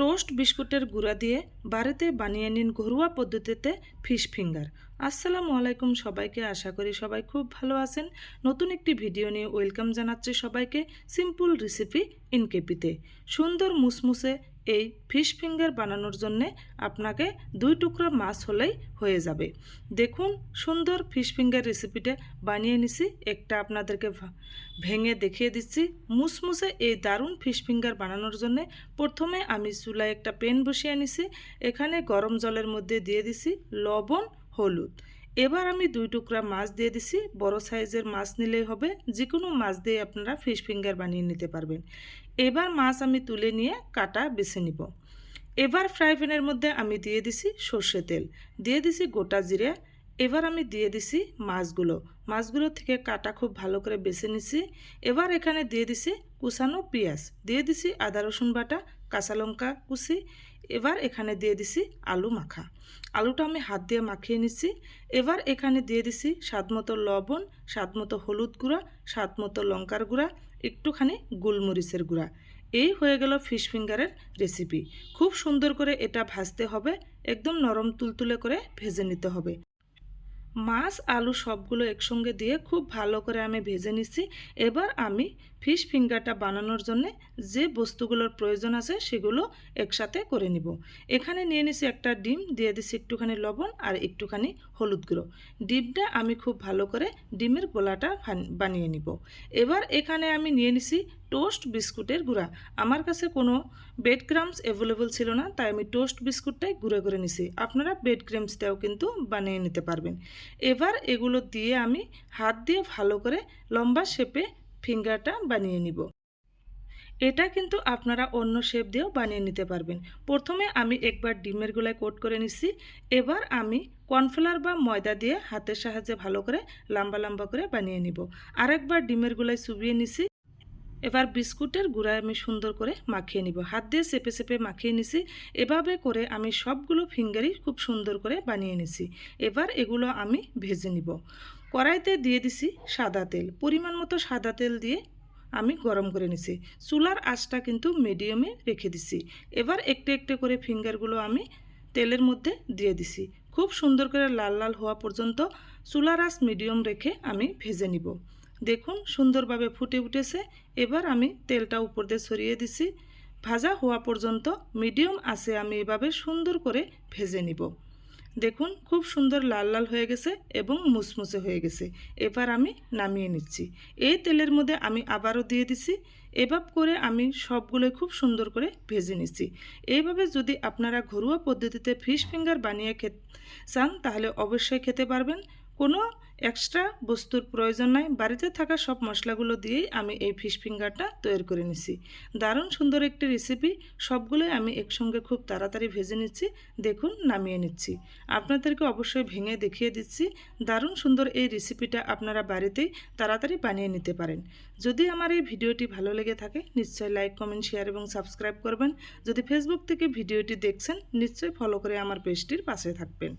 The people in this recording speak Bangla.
টোস্ট বিস্কুটের গুঁড়া দিয়ে বাড়িতে বানিয়ে নিন ঘরোয়া পদ্ধতিতে ফিশ ফিঙ্গার। আসসালামু আলাইকুম সবাইকে, আশা করি সবাই খুব ভালো আছেন। নতুন একটি ভিডিও নিয়ে ওয়েলকাম জানাচ্ছি সবাইকে সিম্পল রেসিপি ইনকেপিতে। সুন্দর মুসমুসে এই ফিশ ফিঙ্গার বানানোর জন্যে আপনাকে দুই টুকরা মাছ হলেই হয়ে যাবে। দেখুন, সুন্দর ফিশ ফিঙ্গার রেসিপিটা বানিয়ে নিছি। একটা আপনাদেরকে ভেঙে দেখিয়ে দিচ্ছি। মুসমুসে এই দারুণ ফিশ ফিঙ্গার বানানোর জন্যে প্রথমে আমি চুলায় একটা পেন বসিয়ে নিছি। এখানে গরম জলের মধ্যে দিয়ে দিছি লবণ, হলুদ। এবার আমি দুই টুকরা মাছ দিয়ে দিছি। বড় সাইজের মাছ নিলেই হবে। যে কোনো মাছ দিয়ে আপনারা ফিশ ফিঙ্গার বানিয়ে নিতে পারবেন। এবার মাছ আমি তুলে নিয়ে কাটা বেছে নিব। এবার ফ্রাই প্যানের মধ্যে আমি দিয়ে দিছি সর্ষে তেল। দিয়ে দিছি গোটা জিরে। এবার আমি দিয়ে দিছি মাছগুলো। মাছগুলো থেকে কাটা খুব ভালো করে বেছে নিছি। এবার এখানে দিয়ে দিছি কুচানো পেঁয়াজ। দিয়ে দিছি আদা রসুন বাটা, কাঁচা লঙ্কা কুচি। এবার এখানে দিয়ে দিছি আলু মাখা। আলুটা আমি হাত দিয়ে মাখিয়ে নিছি এবার এখানে দিয়ে দিছি স্বাদ মতো লবণ স্বাদ মতো হলুদ গুঁড়া স্বাদ মতো লঙ্কার গুঁড়া, একটুখানি গোলমরিচের গুঁড়া। এই হয়ে গেল ফিশ ফিঙ্গারের রেসিপি খুব সুন্দর করে এটা ভাজতে হবে, একদম নরম তুলতুলে করে ভেজে নিতে হবে। মাছ, আলু সবগুলো একসঙ্গে দিয়ে খুব ভালো করে আমি ভেজে নিচ্ছি এবার আমি ফিশ ফিঙ্গারটা বানানোর জন্য যে বস্তুগুলোর প্রয়োজন আছে সেগুলো একসাথে করে নিব। এখানে নিয়ে নিছি একটা ডিম, দিয়ে দিছি একটুখানি লবণ আর একটুখানি হলুদ গুঁড়ো। ডিমটা আমি খুব ভালো করে ডিমের গোলাটা বানিয়ে নিব। এবার এখানে আমি নিয়ে নিছি টোস্ট বিস্কুটের গুঁড়া। আমার কাছে কোনো বেড ক্রামস অ্যাভেলেবল ছিল না, তাই আমি টোস্ট বিস্কুটটাই গুঁড়ো করে নিছি। আপনারা বেড ক্রামসটাও কিন্তু বানিয়ে নিতে পারবেন। এবার এগুলো দিয়ে আমি হাত দিয়ে ভালো করে লম্বা শেপে ফিঙ্গারটা বানিয়ে নিব। এটা কিন্তু আপনারা অন্য শেপ দিয়েও বানিয়ে নিতে পারবেন। প্রথমে আমি একবার ডিমের গোলায় কোট করে নিছি। এবার আমি কর্নফ্লাওয়ার বা ময়দা দিয়ে হাতের সাহায্যে ভালো করে লম্বা লম্বা করে বানিয়ে নিব। আরেকবার ডিমের গোলায় চুবিয়ে নিছি। এবার বিস্কুটের গুঁড়ায় আমি সুন্দর করে মাখিয়ে নিব। হাত দিয়ে চেপে চেপে মাখিয়ে নিছি। এভাবে করে আমি সবগুলো ফিঙ্গারই খুব সুন্দর করে বানিয়ে নিছি। এবার এগুলো আমি ভেজে নিব। কড়াইতে দিয়ে দিছি সাদা তেল। পরিমাণ মতো সাদা তেল দিয়ে আমি গরম করে নিছি। চুলার আঁচটা কিন্তু মিডিয়ামে রেখে দিছি। এবার একটু একটু করে ফিঙ্গারগুলো আমি তেলের মধ্যে দিয়ে দিছি। খুব সুন্দর করে লাল লাল হওয়া পর্যন্ত চুলার আঁচ মিডিয়াম রেখে আমি ভেজে নিব। দেখুন, সুন্দরভাবে ফুটে উঠেছে। এবার আমি তেলটা উপর দিয়ে ছড়িয়ে দিছি। ভাজা হওয়া পর্যন্ত মিডিয়াম আছে, আমি এভাবে সুন্দর করে ভেজে নিব। দেখুন, খুব সুন্দর লাল লাল হয়ে গেছে এবং মুসমুসে হয়ে গেছে। এবার আমি নামিয়ে নিচ্ছি। এই তেলের মধ্যে আমি আবারও দিয়ে দিছি। এভাব করে আমি সবগুলোই খুব সুন্দর করে ভেজে নিচ্ছি। এইভাবে যদি আপনারা ঘরোয়া পদ্ধতিতে ফিশ ফিঙ্গার বানিয়ে খেতে, চান, তাহলে অবশ্যই খেতে পারবেন। কোনো এক্সট্রা বস্তুর প্রয়োজন নাই। বাড়িতে থাকা সব মশলাগুলো দিয়েই আমি এই ফিশ ফিঙ্গারটা তৈরি করে নিছি। দারুণ সুন্দর একটি রেসিপি সবগুলোই আমি একসঙ্গে খুব তাড়াতাড়ি ভেজে নিচ্ছি। দেখুন, নামিয়ে নিচ্ছি। আপনাদেরকে অবশ্যই ভেঙে দেখিয়ে দিচ্ছি। দারুণ সুন্দর এই রেসিপিটা আপনারা বাড়িতেই তাড়াতাড়ি বানিয়ে নিতে পারেন। যদি আমার এই ভিডিওটি ভালো লেগে থাকে, নিশ্চয়ই লাইক কমেন্ট শেয়ার এবং সাবস্ক্রাইব করবেন। যদি ফেসবুক থেকে ভিডিওটি দেখছেন, নিশ্চয়ই ফলো করে আমার পেজটির পাশে থাকবেন।